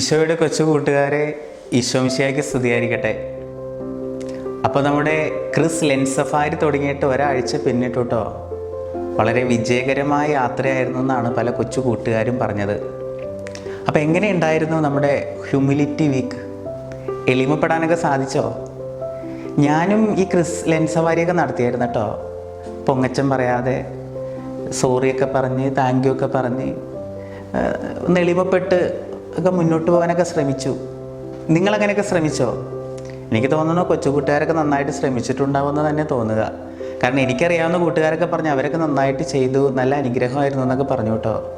ഈശോയുടെ കൊച്ചു കൂട്ടുകാരെ ഈശോമിശിയാക്കി സ്തുതിയായിരിക്കട്ടെ. അപ്പോൾ നമ്മുടെ ക്രിസ് ലെൻസ് സഫാരി തുടങ്ങിയിട്ട് ഒരാഴ്ച പിന്നിട്ടുട്ടോ. വളരെ വിജയകരമായ യാത്രയായിരുന്നു എന്നാണ് പല കൊച്ചു കൂട്ടുകാരും പറഞ്ഞത്. അപ്പോൾ എങ്ങനെയുണ്ടായിരുന്നു നമ്മുടെ ഹ്യൂമിലിറ്റി വീക്ക്? എളിമപ്പെടാനൊക്കെ സാധിച്ചോ? ഞാനും ഈ ക്രിസ് ലെൻസ് സവാരിയൊക്കെ നടത്തിയായിരുന്നു കേട്ടോ. പൊങ്ങച്ചം പറയാതെ സോറിയൊക്കെ പറഞ്ഞ് താങ്ക് യു ഒക്കെ പറഞ്ഞ് ഒന്ന് എളിമപ്പെട്ട് ഒക്കെ മുന്നോട്ട് പോകാനൊക്കെ ശ്രമിച്ചു. നിങ്ങളങ്ങനെയൊക്കെ ശ്രമിച്ചോ? എനിക്ക് തോന്നുന്നു കൊച്ചു കൂട്ടുകാരൊക്കെ നന്നായിട്ട് ശ്രമിച്ചിട്ടുണ്ടാവുമെന്ന് തന്നെ തോന്നുക. കാരണം എനിക്കറിയാവുന്ന കൂട്ടുകാരൊക്കെ പറഞ്ഞ് അവരൊക്കെ നന്നായിട്ട് ചെയ്തു നല്ല അനുഗ്രഹമായിരുന്നു എന്നൊക്കെ പറഞ്ഞു കേട്ടോ.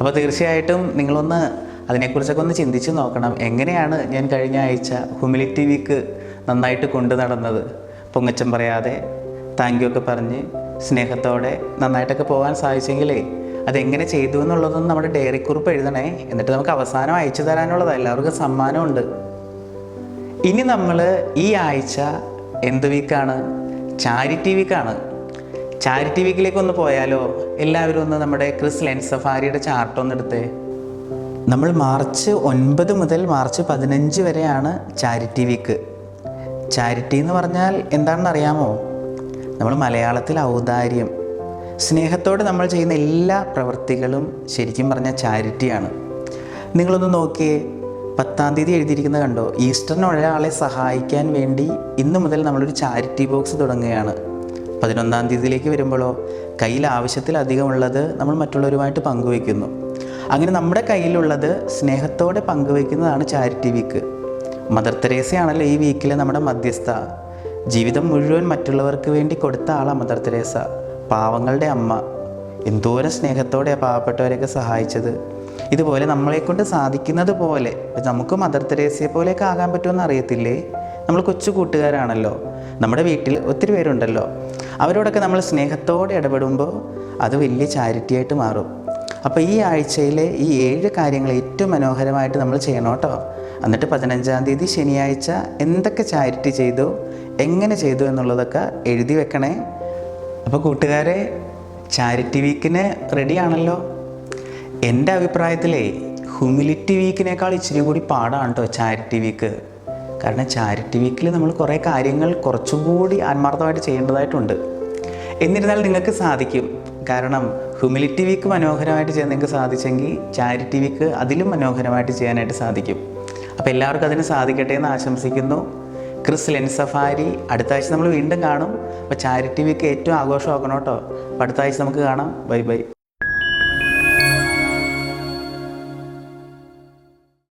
അപ്പോൾ തീർച്ചയായിട്ടും നിങ്ങളൊന്ന് അതിനെക്കുറിച്ചൊക്കെ ഒന്ന് ചിന്തിച്ച് നോക്കണം. എങ്ങനെയാണ് ഞാൻ കഴിഞ്ഞ ആഴ്ച ഹ്യൂമിലിറ്റി വീക്ക് നന്നായിട്ട് കൊണ്ടു നടന്നത്? പൊങ്ങച്ചം പറയാതെ താങ്ക് യു ഒക്കെ പറഞ്ഞ് സ്നേഹത്തോടെ നന്നായിട്ടൊക്കെ പോകാൻ സാധിച്ചെങ്കിലേ അതെങ്ങനെ ചെയ്തു എന്നുള്ളതൊന്നും നമ്മുടെ ഡയറി കുറിപ്പ് എഴുതണേ. എന്നിട്ട് നമുക്ക് അവസാനം അയച്ചു തരാനുള്ളതാണ് എല്ലാവർക്കും സമ്മാനമുണ്ട്. ഇനി നമ്മൾ ഈ ആഴ്ച എന്ത് വീക്കാണ് ചാരിറ്റി വീക്കാണ് ചാരിറ്റി വീക്കിലേക്ക് ഒന്ന് പോയാലോ? എല്ലാവരും ഒന്ന് നമ്മുടെ ക്രിസ് ലെൻസഫാരിയുടെ ചാർട്ട് ഒന്ന് എടുത്തേ. നമ്മൾ മാർച്ച് ഒൻപത് മുതൽ മാർച്ച് പതിനഞ്ച് വരെയാണ് ചാരിറ്റി വീക്ക് ചാരിറ്റി എന്ന് പറഞ്ഞാൽ എന്താണെന്ന് അറിയാമോ നമ്മൾ മലയാളത്തിൽ ഔദാര്യം. സ്നേഹത്തോടെ നമ്മൾ ചെയ്യുന്ന എല്ലാ പ്രവൃത്തികളും ശരിക്കും പറഞ്ഞാൽ ചാരിറ്റിയാണ്. നിങ്ങളൊന്ന് നോക്കിയേ പത്താം തീയതി എഴുതിയിരിക്കുന്നത് കണ്ടോ? ഈസ്റ്ററിന് ഒരാളെ സഹായിക്കാൻ വേണ്ടി ഇന്ന് മുതൽ നമ്മളൊരു ചാരിറ്റി ബോക്സ് തുടങ്ങുകയാണ്. പതിനൊന്നാം തീയതിയിലേക്ക് വരുമ്പോഴോ കയ്യിൽ ആവശ്യത്തിലധികമുള്ളത് നമ്മൾ മറ്റുള്ളവരുമായിട്ട് പങ്കുവയ്ക്കുന്നു. അങ്ങനെ നമ്മുടെ കയ്യിലുള്ളത് സ്നേഹത്തോടെ പങ്കുവയ്ക്കുന്നതാണ് ചാരിറ്റി വീക്ക്. മദർ തെരേസയാണല്ലോ ഈ വീക്കിലെ നമ്മുടെ മധ്യസ്ഥ. ജീവിതം മുഴുവൻ മറ്റുള്ളവർക്ക് വേണ്ടി കൊടുത്ത ആളാണ് മദർ തെരേസ. പാവങ്ങളുടെ അമ്മ. എന്തോരം സ്നേഹത്തോടെ ആ പാവപ്പെട്ടവരെയൊക്കെ സഹായിച്ചത്. ഇതുപോലെ നമ്മളെക്കൊണ്ട് സാധിക്കുന്നത് പോലെ നമുക്ക് മദർ തെരേസയെ പോലെയൊക്കെ ആകാൻ പറ്റുമെന്ന് അറിയത്തില്ലേ? നമ്മൾ കൊച്ചു കൂട്ടുകാരാണല്ലോ. നമ്മുടെ വീട്ടിൽ ഒത്തിരി പേരുണ്ടല്ലോ. അവരോടൊക്കെ നമ്മൾ സ്നേഹത്തോടെ ഇടപെടുമ്പോൾ അത് വലിയ ചാരിറ്റി ആയിട്ട് മാറും. അപ്പോൾ ഈ ആഴ്ചയിലെ ഈ ഏഴ് കാര്യങ്ങൾ ഏറ്റവും മനോഹരമായിട്ട് നമ്മൾ ചെയ്യണം കേട്ടോ. എന്നിട്ട് പതിനഞ്ചാം തീയതി ശനിയാഴ്ച എന്തൊക്കെ ചാരിറ്റി ചെയ്തു എങ്ങനെ ചെയ്തു എന്നുള്ളതൊക്കെ എഴുതി വെക്കണേ. അപ്പോൾ കൂട്ടുകാരെ ചാരിറ്റി വീക്കിന് റെഡിയാണല്ലോ എന്റെ അഭിപ്രായത്തിലേ ഹ്യൂമിലിറ്റി വീക്കിനേക്കാൾ ഇച്ചിരി കൂടി പാടാണ് കേട്ടോ ചാരിറ്റി വീക്ക് കാരണം ചാരിറ്റി വീക്കിൽ നമ്മൾ കുറേ കാര്യങ്ങൾ കുറച്ചും കൂടി ആത്മാർത്ഥമായിട്ട് ചെയ്യേണ്ടതായിട്ടുണ്ട്. എന്നിരുന്നാൽ നിങ്ങൾക്ക് സാധിക്കും. കാരണം ഹ്യൂമിലിറ്റി വീക്ക് മനോഹരമായിട്ട് ചെയ്യാൻ നിങ്ങൾക്ക് സാധിച്ചെങ്കിൽ ചാരിറ്റി വീക്ക് അതിലും മനോഹരമായിട്ട് ചെയ്യാനായിട്ട് സാധിക്കും. അപ്പോൾ എല്ലാവർക്കും അതിന് സാധിക്കട്ടെ എന്ന് ആശംസിക്കുന്നു. ക്രിസ് ലെൻ സഫാരി അടുത്ത ആഴ്ച നമ്മൾ വീണ്ടും കാണും. അപ്പോൾ ചാരിറ്റി വീക്ക് ഏറ്റവും ആഘോഷമാക്കണം കേട്ടോ. അപ്പോൾ അടുത്ത ആഴ്ച നമുക്ക് കാണാം. Bye bye.